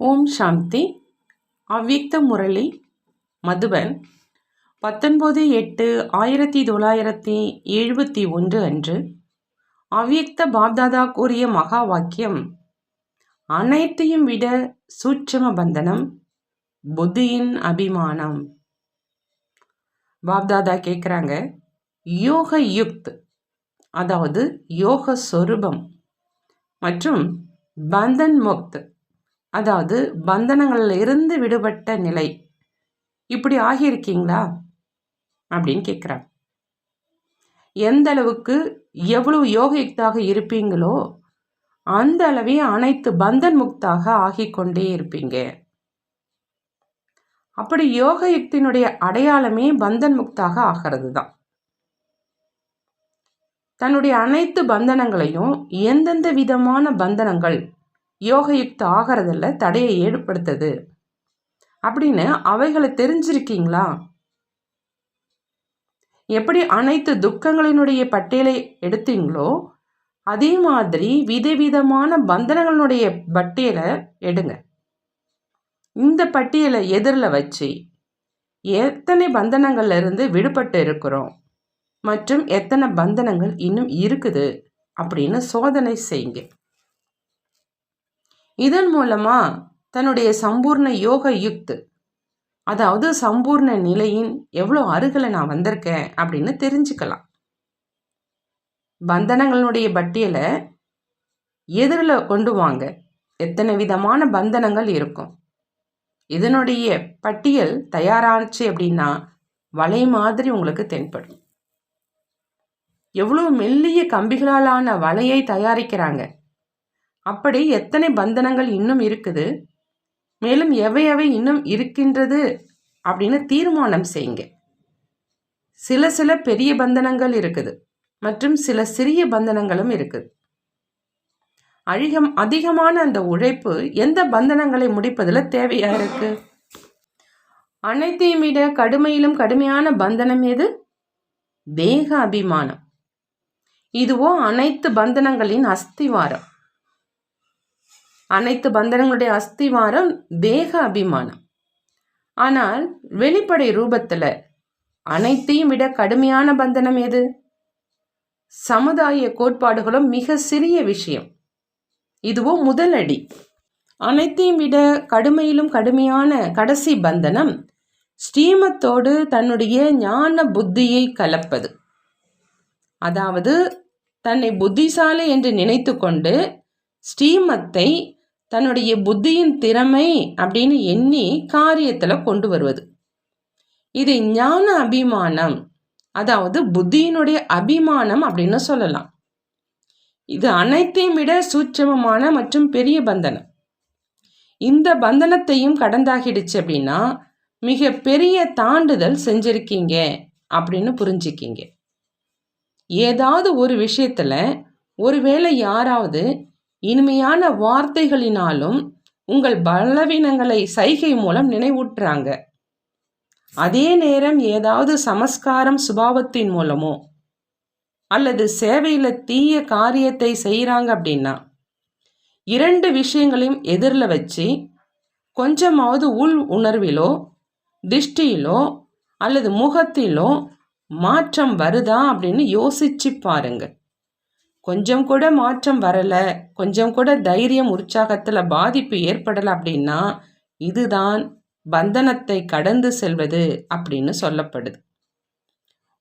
ஓம் சாந்தி. அவ்வியக்த முரளி மதுபன் பத்தொன்பது எட்டு ஆயிரத்தி தொள்ளாயிரத்தி எழுபத்தி ஒன்று அன்று அவ்வியக்த பாப்தாதா கூறிய மகா வாக்கியம் அனைத்தையும் விட சூட்சம பந்தனம் புத்தியின் அபிமானம். பாப்தாதா கேட்குறாங்க யோக யுக்த் அதாவது யோக சொரூபம் மற்றும் பந்தன் முக்த் அதாவது பந்தனங்களில் இருந்து விடுபட்ட நிலை. இப்படி ஆகியிருக்கீங்களா? அப்படின்னு கேட்குறாங்க எந்த அளவுக்கு எவ்வளவு யோகயுக்தாக இருப்பீங்களோ அந்த அளவே அனைத்து பந்தன் முக்தாக ஆகிக்கொண்டே இருப்பீங்க. அப்படி யோக யுக்தினுடைய அடையாளமே பந்தன் முக்தாக ஆகிறது தான் தன்னுடைய அனைத்து பந்தனங்களையும் எந்தெந்த விதமான பந்தனங்கள் யோகயுக்த ஆகிறதில்ல தடையை ஏற்படுத்துது. அப்படின்னு அவைகளை தெரிஞ்சிருக்கீங்களா? எப்படி அனைத்து துக்கங்களினுடைய பட்டியலை எடுத்தீங்களோ அதே மாதிரி விதவிதமான பந்தனங்களுடைய பட்டியலை எடுங்க. இந்த பட்டியலை எதிரில் வச்சு எத்தனை பந்தனங்கள்லேருந்து விடுபட்டு இருக்கிறோம் மற்றும் எத்தனை பந்தனங்கள் இன்னும் இருக்குது அப்படின்னு சோதனை செய்யுங்க. இதன் மூலமா தன்னுடைய சம்பூர்ண யோக யுக்த் அதாவது சம்பூர்ண நிலையின் எவ்வளோ அருகில் நான் வந்திருக்கேன் அப்படின்னு தெரிஞ்சுக்கலாம். பந்தனங்களுடைய பட்டியலை எதிரில் கொண்டு வாங்க. எத்தனை விதமான பந்தனங்கள் இருக்கும். இதனுடைய பட்டியல் தயாராச்சு அப்படின்னா வலை மாதிரி உங்களுக்கு தென்படும். எவ்வளோ மெல்லிய கம்பிகளாலான வலையை தயாரிக்கிறாங்க. அப்படி எத்தனை பந்தனங்கள் இன்னும் இருக்குது? மேலும் எவை எவை இன்னும் இருக்கின்றது? அப்படின்னு தீர்மானம் செய்யுங்க. சில சில பெரிய பந்தனங்கள் இருக்குது. மற்றும் சில சிறிய பந்தனங்களும் இருக்குது. அழிகம் அதிகமான அந்த உழைப்பு எந்த பந்தனங்களை முடிப்பதில் தேவையாக இருக்கு? அனைத்தையும் விட கடுமையிலும் கடுமையான பந்தனம் எது? தேக அபிமானம். இதுவோ அனைத்து பந்தனங்களின் அஸ்திவாரம். அனைத்து பந்தனங்களுடைய அஸ்திவாரம் தேக அபிமானம். ஆனால் வெளிப்படை ரூபத்தில் அனைத்தையும் விட கடுமையான பந்தனம் எது? சமுதாய கோட்பாடுகளும் மிக சிறிய விஷயம். இதுவோ முதலடி. அனைத்தையும் விட கடுமையிலும் கடுமையான கடைசி பந்தனம் ஸ்ரீமத்தோடு தன்னுடைய ஞான புத்தியை கலப்பது. அதாவது தன்னை புத்திசாலி என்று நினைத்து கொண்டு ஸ்ரீமத்தை தன்னுடைய புத்தியின் திறமை அப்படின்னு எண்ணி காரியத்தில் கொண்டு வருவது. இது ஞான அபிமானம் அதாவது புத்தியினுடைய அபிமானம் அப்படின்னு சொல்லலாம். இது அனைத்தையும் விட சூட்சமமான மற்றும் பெரிய பந்தனம். இந்த பந்தனத்தையும் கடந்தாகிடுச்சு அப்படின்னா மிக பெரிய தாண்டுதல் செஞ்சிருக்கீங்க அப்படின்னு புரிஞ்சுக்கிங்க. ஏதாவது ஒரு விஷயத்தில் ஒருவேளை யாராவது இனிமையான வார்த்தைகளினாலும் உங்கள் பலவீனங்களை சைகை மூலம் நினைவூட்டுறாங்க. அதே நேரம் ஏதாவது சமஸ்காரம் சுபாவத்தின் மூலமோ அல்லது சேவையில் தீய காரியத்தை செய்கிறாங்க அப்படின்னா இரண்டு விஷயங்களையும் எதிரில் வச்சு கொஞ்சமாவது உள் உணர்விலோ திஷ்டியிலோ அல்லது முகத்திலோ மாற்றம் வருதா அப்படின்னு யோசிச்சு பாருங்கள் கொஞ்சம் கூட மாற்றம் வரலை கொஞ்சம் கூட தைரியம் உற்சாகத்தில் பாதிப்பு ஏற்படலை அப்படின்னா இதுதான் பந்தனத்தை கடந்து செல்வது அப்படின்னு சொல்லப்படுது.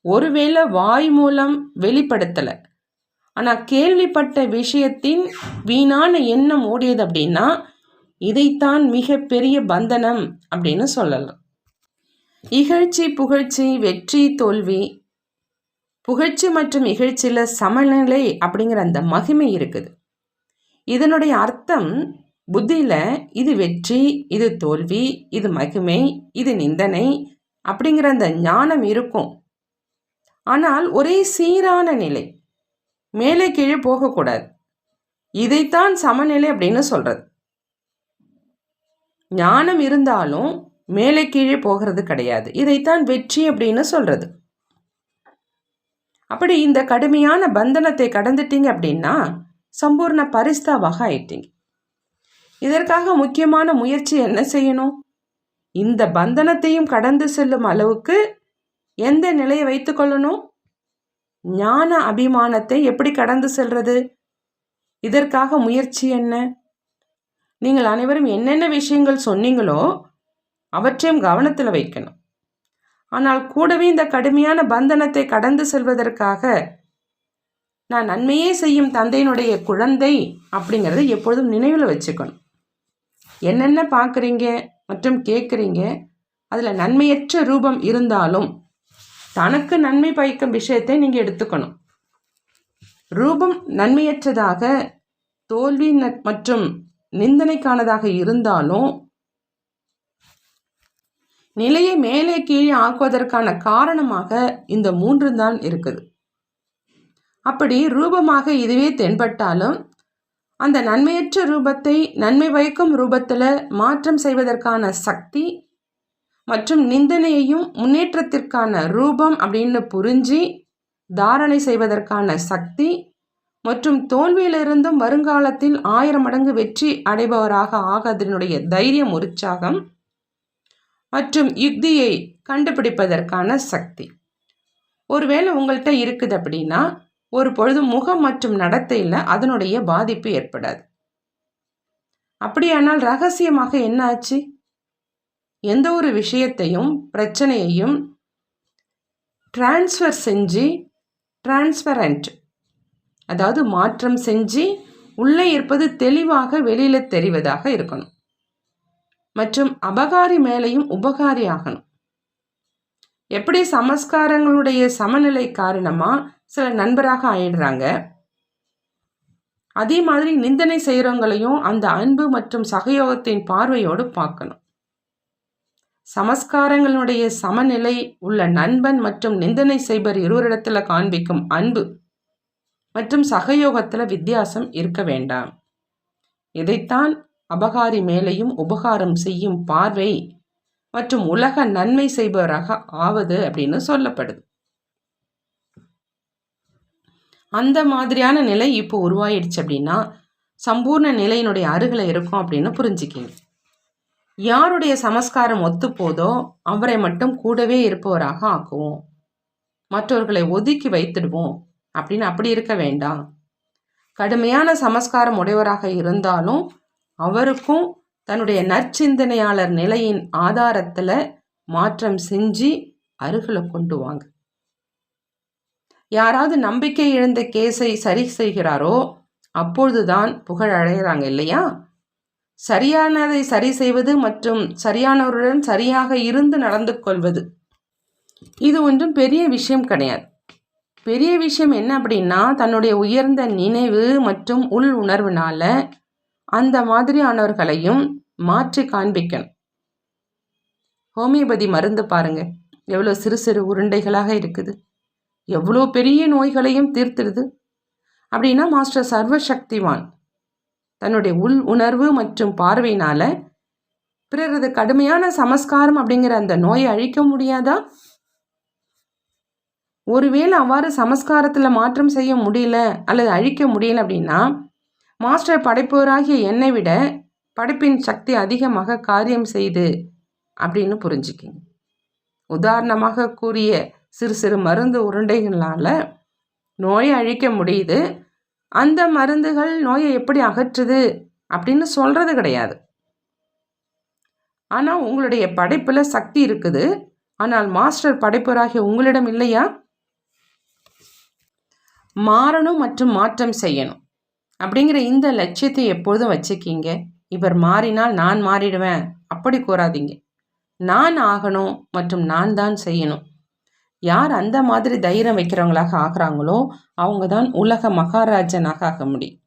ஒருவேளை வாய் மூலம் வெளிப்படுத்தலை. ஆனால் கேள்விப்பட்ட விஷயத்தின் வீணான எண்ணம் ஓடியது அப்படின்னா இதைத்தான் மிக பெரிய பந்தனம் அப்படின்னு சொல்லலாம். இகழ்ச்சி புகழ்ச்சி வெற்றி தோல்வி புகழ்ச்சி மற்றும் இகழ்ச்சியில் சமநிலை அப்படிங்கிற அந்த மகிமை இருக்குது. இதனுடைய அர்த்தம் புத்தியில் இது வெற்றி இது தோல்வி இது மகிமை இது நிந்தனை அப்படிங்கிற அந்த ஞானம் இருக்கும். ஆனால் ஒரே சீரான நிலை மேலே கீழே போகக்கூடாது. இதைத்தான் சமநிலை அப்படின்னு சொல்கிறது ஞானம் இருந்தாலும் மேலே கீழே போகிறது கிடையாது. இதைத்தான் வெற்றி அப்படின்னு சொல்கிறது அப்படி இந்த கடுமையான பந்தனத்தை கடந்துட்டீங்க அப்படின்னா சம்பூர்ண பரிஸ்தாவாக ஆயிட்டீங்க. இதற்காக முக்கியமான முயற்சி என்ன செய்யணும்? இந்த பந்தனத்தையும் கடந்து செல்லும் அளவுக்கு எந்த நிலையை வைத்துக்கொள்ளணும் ஞான அபிமானத்தை எப்படி கடந்து செல்றது? இதற்காக முயற்சி என்ன? நீங்கள் அனைவரும் என்னென்ன விஷயங்கள் சொன்னீங்களோ அவற்றையும் கவனத்தில் வைக்கணும். ஆனால் கூடவே இந்த கடுமையான பந்தனத்தை கடந்து செல்வதற்காக நான் நன்மையே செய்யும் தந்தையினுடைய குழந்தை அப்படிங்கிறத எப்பொழுதும் நினைவில் வச்சுக்கணும். என்னென்ன பார்க்குறீங்க மற்றும் கேட்குறீங்க அதில் நன்மையற்ற ரூபம் இருந்தாலும் தனக்கு நன்மை பயக்கும் விஷயத்தை நீங்கள் எடுத்துக்கணும். ரூபம் நன்மையற்றதாக தோல்வி மற்றும் நிந்தனைக்கானதாக இருந்தாலும் நிலையை மேலே கீழே ஆக்குவதற்கான காரணமாக இந்த மூன்று தான் இருக்குது. அப்படி ரூபமாக இதுவே தென்பட்டாலும் அந்த நன்மையற்ற ரூபத்தை நன்மை வைக்கும் ரூபத்தில் மாற்றம் செய்வதற்கான சக்தி மற்றும் நிந்தனையையும் முன்னேற்றத்திற்கான ரூபம் அப்படின்னு புரிஞ்சு தாரணை செய்வதற்கான சக்தி மற்றும் தோல்வியிலிருந்தும் வருங்காலத்தில் ஆயிரம் மடங்கு வெற்றி அடைபவராக ஆகாதனுடைய தைரியம் உற்சாகம் மற்றும் யுக்தியை கண்டுபிடிப்பதற்கான சக்தி. ஒருவேளை உங்கள்கிட்ட இருக்குது அப்படின்னா ஒரு பொழுது முகம் மற்றும் நடத்தையில் அதனுடைய பாதிப்பு ஏற்படாது. அப்படியானால் ரகசியமாக என்ன ஆச்சு? எந்த ஒரு விஷயத்தையும் பிரச்சனையையும் டிரான்ஸ்ஃபர் செஞ்சு டிரான்ஸ்பரண்ட் அதாவது மாற்றம் செஞ்சு உள்ளே இருப்பது தெளிவாக வெளியில் தெரிவதாக இருக்கணும். மற்றும் அபகாரி மேலையும் உபகாரி ஆகணும். எப்படி சமஸ்காரங்களுடைய சமநிலை காரணமாக சில நண்பராக ஆயிடுறாங்க? அதே மாதிரி நிந்தனை செய்கிறவங்களையும் அந்த அன்பு மற்றும் சகயோகத்தின் பார்வையோடு பார்க்கணும். சமஸ்காரங்களுடைய சமநிலை உள்ள நண்பன் மற்றும் நிந்தனை செய்பர் இருவரிடத்துல காண்பிக்கும் அன்பு மற்றும் சகயோகத்தில் வித்தியாசம் இருக்க வேண்டாம். இதைத்தான் அபகாரி மேலையும் உபகாரம் செய்யும் பார்வை மற்றும் உலக நன்மை செய்பவராக ஆவது அப்படின்னு சொல்லப்படுது. அந்த மாதிரியான நிலை இப்போ உருவாயிடுச்சு அப்படின்னா சம்பூர்ண நிலையினுடைய அருகில் இருக்கும் அப்படின்னு புரிஞ்சுக்கிங்க. யாருடைய சமஸ்காரம் ஒத்துப்போதோ அவரை மட்டும் கூடவே இருப்பவராக ஆக்குவோம். மற்றவர்களை ஒதுக்கி வைத்துடுவோம் அப்படின்னு அப்படி இருக்க வேண்டாம். கடுமையான சமஸ்காரம் உடையவராக இருந்தாலும் அவருக்கும் தன்னுடைய நற்சிந்தனையாளர் நிலையின் ஆதாரத்தில் மாற்றம் செஞ்சு அருகில் கொண்டு வாங்க. யாராவது நம்பிக்கை இழந்த கேஸை சரி செய்கிறாரோ அப்பொழுதுதான் புகழ் அடைகிறாங்க இல்லையா? சரியானதை சரி செய்வது மற்றும் சரியானவருடன் சரியாக இருந்து நடந்து கொள்வது இது ஒன்றும் பெரிய விஷயம் கிடையாது. பெரிய விஷயம் என்ன அப்படின்னா தன்னுடைய உயர்ந்த நினைவு மற்றும் உள் உணர்வுனால அந்த மாதிரியானவர்களையும் மாற்றி காண்பிக்கணும். ஹோமியோபதி மருந்து பாருங்க. எவ்வளோ சிறு சிறு உருண்டைகளாக இருக்குது. எவ்வளோ பெரிய நோய்களையும் தீர்த்துடுது. அப்படின்னா மாஸ்டர் சர்வசக்திவான் தன்னுடைய உள் உணர்வு மற்றும் பார்வையினால் பிறரது கடுமையான சமஸ்காரம் அப்படிங்கிற அந்த நோயை அழிக்க முடியாதா? ஒருவேளை அவ்வாறு சமஸ்காரத்தில் மாற்றம் செய்ய முடியல அல்லது அழிக்க முடியல அப்படின்னா மாஸ்டர் படைப்பவராகிய என்னை விட படைப்பின் சக்தி அதிகமாக காரியம் செய்து அப்படின்னு புரிஞ்சுக்கிங்க. உதாரணமாக கூறிய சிறு சிறு மருந்து உருண்டைகளால் நோயை அழிக்க முடியுது. அந்த மருந்துகள் நோயை எப்படி அகற்றுது அப்படின்னு சொல்கிறது கிடையாது. ஆனால் உங்களுடைய படைப்பில் சக்தி இருக்குது. ஆனால் மாஸ்டர் படைப்பராகிய உங்களிடம் இல்லையா? மாறணும் மற்றும் மாற்றம் செய்யணும். அப்படிங்கிற இந்த லட்சியத்தை எப்பொழுதும் வச்சுக்கிங்க. இவர் மாறினால் நான் மாறிடுவேன். அப்படி கூறாதீங்க. நான் ஆகணும் மற்றும் நான் தான் செய்யணும். யார் அந்த மாதிரி தைரியம் வைக்கிறவங்களாக ஆகிறாங்களோ அவங்க தான் உலக மகாராஜனாக ஆக முடியும்.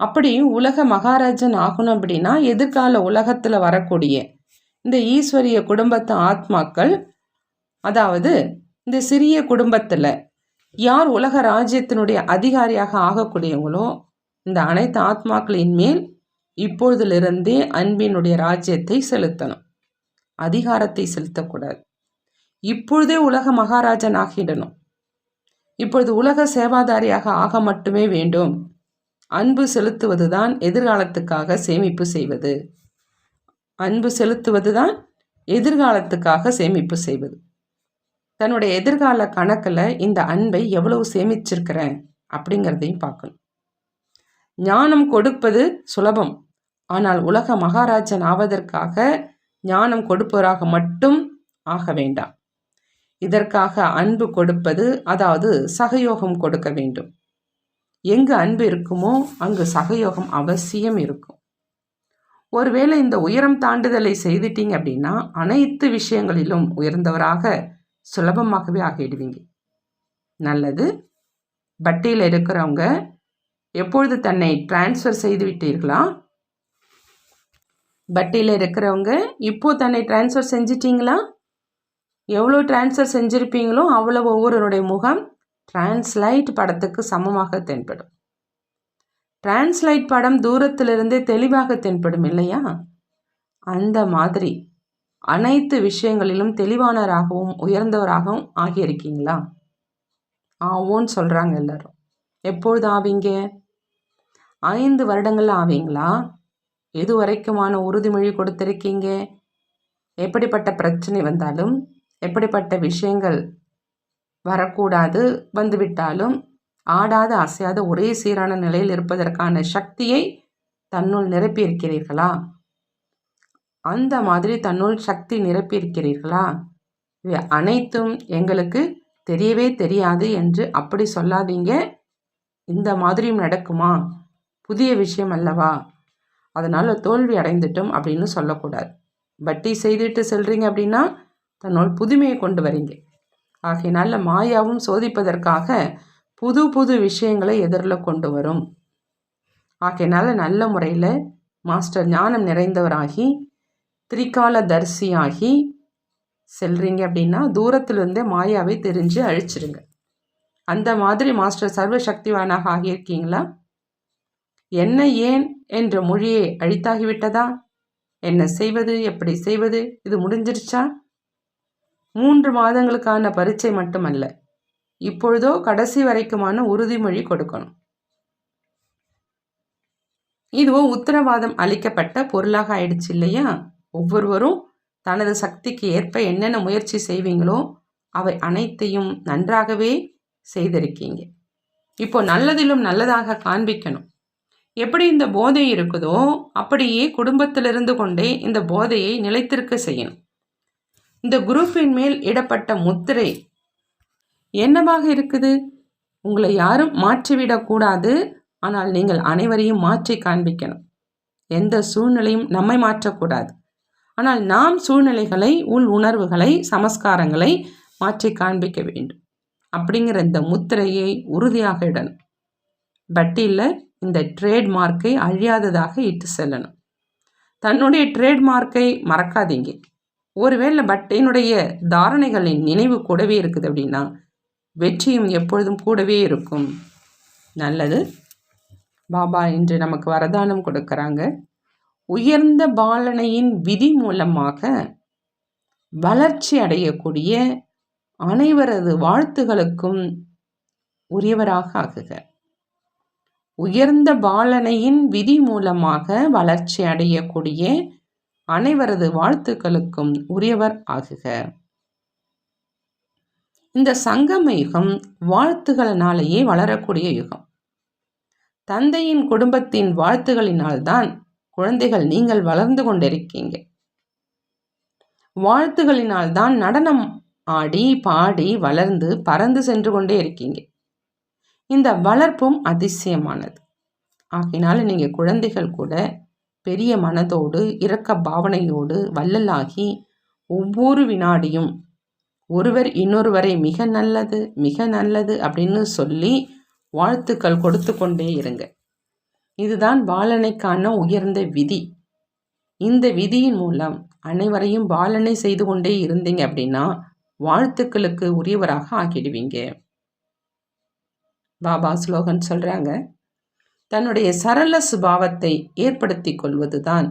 அப்படி உலக மகாராஜன் ஆகணும் அப்படின்னா எதிர்கால உலகத்தில் வரக்கூடிய இந்த ஈஸ்வரிய குடும்பத்து ஆத்மாக்கள் அதாவது இந்த சிறிய குடும்பத்தில் யார் உலக ராஜ்யத்தினுடைய அதிகாரியாக ஆகக்கூடியவங்களோ இந்த அனைத்து ஆத்மாக்களின் மேல் இப்பொழுதிலிருந்தே அன்பினுடைய ராஜ்யத்தை செலுத்தணும். அதிகாரத்தை செலுத்தக்கூடாது. இப்பொழுதே உலக மகாராஜன் ஆகிடணும் இப்பொழுது உலக சேவாதாரியாக ஆக மட்டுமே வேண்டும். அன்பு செலுத்துவதுதான் எதிர்காலத்துக்காக சேமிப்பு செய்வது. அன்பு செலுத்துவதுதான் எதிர்காலத்துக்காக சேமிப்பு செய்வது. தன்னுடைய எதிர்கால கணக்கில் இந்த அன்பை எவ்வளவு சேமிச்சிருக்கிறேன் அப்படிங்கிறதையும் பார்க்கணும். ஞானம் கொடுப்பது சுலபம். ஆனால் உலக மகாராஜன் ஆவதற்காக ஞானம் கொடுப்பவராக மட்டும் ஆக வேண்டாம். இதற்காக அன்பு கொடுப்பது அதாவது சகயோகம் கொடுக்க வேண்டும். எங்கு அன்பு இருக்குமோ அங்கு சகயோகம் அவசியம் இருக்கும். ஒருவேளை இந்த உயரம் தாண்டுதலை செய்துட்டீங்க அப்படின்னா அனைத்து விஷயங்களிலும் உயர்ந்தவராக சுலபமாகவே ஆகிடுவீங்க நல்லது. பட்டியில் இருக்கிறவங்க எப்பொழுது தன்னை டிரான்ஸ்ஃபர் செய்து விட்டீர்களா? பட்டியில் இருக்கிறவங்க இப்போது தன்னை டிரான்ஸ்ஃபர் செஞ்சிட்டிங்களா? எவ்வளோ டிரான்ஸ்ஃபர் செஞ்சுருப்பீங்களோ அவ்வளோ ஒவ்வொருவருடைய முகம் டிரான்ஸ்லைட் படத்துக்கு சமமாக தென்படும். டிரான்ஸ்லைட் படம் தூரத்திலிருந்தே தெளிவாக தென்படும் இல்லையா? அந்த மாதிரி அனைத்து விஷயங்களிலும் தெளிவானவராகவும் உயர்ந்தவராகவும் ஆகியிருக்கீங்களா? ஆவோன்னு சொல்கிறாங்க எல்லாரும். எப்பொழுது ஆவீங்க? ஐந்து வருடங்கள் ஆவீங்களா? எது வரைக்குமான உறுதிமொழி கொடுத்துருக்கீங்க? எப்படிப்பட்ட பிரச்சனை வந்தாலும் எப்படிப்பட்ட விஷயங்கள் வரக்கூடாது வந்துவிட்டாலும் ஆடாத அசையாத ஒரே சீரான நிலையில் இருப்பதற்கான சக்தியை தன்னுள் நிரப்பியிருக்கிறீர்களா? அந்த மாதிரி தன்னுள் சக்தி நிரப்பியிருக்கிறீர்களா? இவை அனைத்தும் எங்களுக்கு தெரியவே தெரியாது என்று அப்படி சொல்லாதீங்க. இந்த மாதிரியும் நடக்குமா? புதிய விஷயம் அல்லவா? அதனால் தோல்வி அடைந்துட்டோம் அப்படின்னு சொல்லக்கூடாது. வட்டி செய்துட்டு செல்றீங்க அப்படின்னா தன்னோட புதுமையை கொண்டு வரீங்க. ஆகையினால மாயாவும் சோதிப்பதற்காக புது புது விஷயங்களை எதிரில் கொண்டு வரும். ஆகையினால நல்ல முறையில் மாஸ்டர் ஞானம் நிறைந்தவராகி திரிகால தரிசியாகி செல்றீங்க அப்படின்னா தூரத்திலிருந்தே மாயாவை தெரிஞ்சு அழிச்சிருங்க. அந்த மாதிரி மாஸ்டர் சர்வசக்திவானாக ஆகியிருக்கீங்களா? என்ன ஏன் என்ற மொழியை அழித்தாகிவிட்டதா? என்ன செய்வது? எப்படி செய்வது? இது முடிஞ்சிருச்சா? மூன்று மாதங்களுக்கான பரீட்சை மட்டுமல்ல இப்பொழுதோ கடைசி வரைக்குமான உறுதிமொழி கொடுக்கணும். இதுவோ உத்தரவாதம் அளிக்கப்பட்ட பொருளாக ஆயிடுச்சு இல்லையா? ஒவ்வொருவரும் தனது சக்திக்கு ஏற்ப என்னென்ன முயற்சி செய்வீங்களோ அவை அனைத்தையும் நன்றாகவே செய்திருக்கீங்க. இப்போ நல்லதிலும் நல்லதாக காண்பிக்கணும். எப்படி இந்த போதை இருக்குதோ அப்படியே குடும்பத்திலிருந்து கொண்டே இந்த போதையை நிலைத்திருக்க செய்யணும். இந்த குரூப்பின் மேல் இடப்பட்ட முத்திரை என்னவாக இருக்குது? உங்களை யாரும் மாற்றிவிடக்கூடாது ஆனால் நீங்கள் அனைவரையும் மாற்றி காண்பிக்கணும். எந்த சூழ்நிலையும் நம்மை மாற்றக்கூடாது. ஆனால் நாம் சூழ்நிலைகளை உள் உணர்வுகளை சமஸ்காரங்களை மாற்றி காண்பிக்க வேண்டும். அப்படிங்கிற இந்த முத்திரையை உறுதியாக இடணும். பட்டியில் இந்த ட்ரேட்மார்க்கை அழியாததாக இட்டு செல்லணும். தன்னுடைய ட்ரேட்மார்க்கை மறக்காதீங்க. ஒருவேளை பட்டினுடைய தாரணைகளின் நினைவு கூடவே இருக்குது அப்படின்னா வெற்றியும் எப்பொழுதும் கூடவே இருக்கும். நல்லது. பாபா இன்று நமக்கு வரதானம் கொடுக்குறாங்க. உயர்ந்த பாலனையின் விதி மூலமாக வளர்ச்சி அடையக்கூடிய அனைவரது வாழ்த்துகளுக்கும் உரியவராக ஆகுக. உயர்ந்த பாலனையின் விதி மூலமாக வளர்ச்சி அடையக்கூடிய அனைவரது வாழ்த்துக்களுக்கும் உரியவர் ஆகுக. இந்த சங்கம யுகம் வாழ்த்துகளினாலேயே வளரக்கூடிய யுகம். தந்தையின் குடும்பத்தின் வாழ்த்துகளினால்தான் குழந்தைகள் நீங்கள் வளர்ந்து கொண்டிருக்கீங்க. வாழ்த்துகளினால் தான் நடனம் ஆடி பாடி வளர்ந்து பறந்து சென்று கொண்டே இருக்கீங்க. இந்த வளர்ப்பும் அதிசயமானது. ஆகினால நீங்கள் குழந்தைகள் கூட பெரிய மனதோடு இரக்க பாவனையோடு வள்ளலாகி ஒவ்வொரு வினாடியும் ஒருவர் இன்னொருவரை மிக நல்லது மிக நல்லது அப்படின்னு சொல்லி வாழ்த்துக்கள் கொடுத்து கொண்டே இருங்க. இதுதான் பாலனைக்கான உயர்ந்த விதி. இந்த விதியின் மூலம் அனைவரையும் பாலனை செய்து கொண்டே இருந்தீங்க அப்படின்னா வாழ்த்துக்களுக்கு உரியவராக ஆக்கிடுவீங்க பாபா ஸ்லோகன் சொல்கிறாங்க தன்னுடைய சரள சுபாவத்தை ஏற்படுத்தி கொள்வதுதான்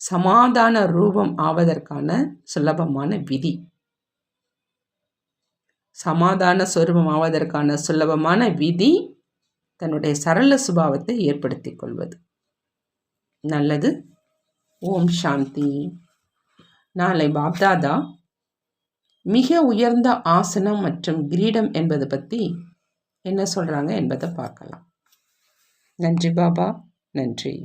சமாதான ரூபம் ஆவதற்கான சுலபமான விதி. சமாதான சுரூபம் ஆவதற்கான சுலபமான விதி தன்னுடைய சரள சுபாவத்தை ஏற்படுத்திக் கொள்வது. நல்லது. ஓம் சாந்தி. நாளை பாப்தாதா. மிக உயர்ந்த ஆசனம் மற்றும் கிரீடம் என்பதை பற்றி என்ன சொல்கிறாங்க என்பதை பார்க்கலாம். நன்றி பாபா. நன்றி.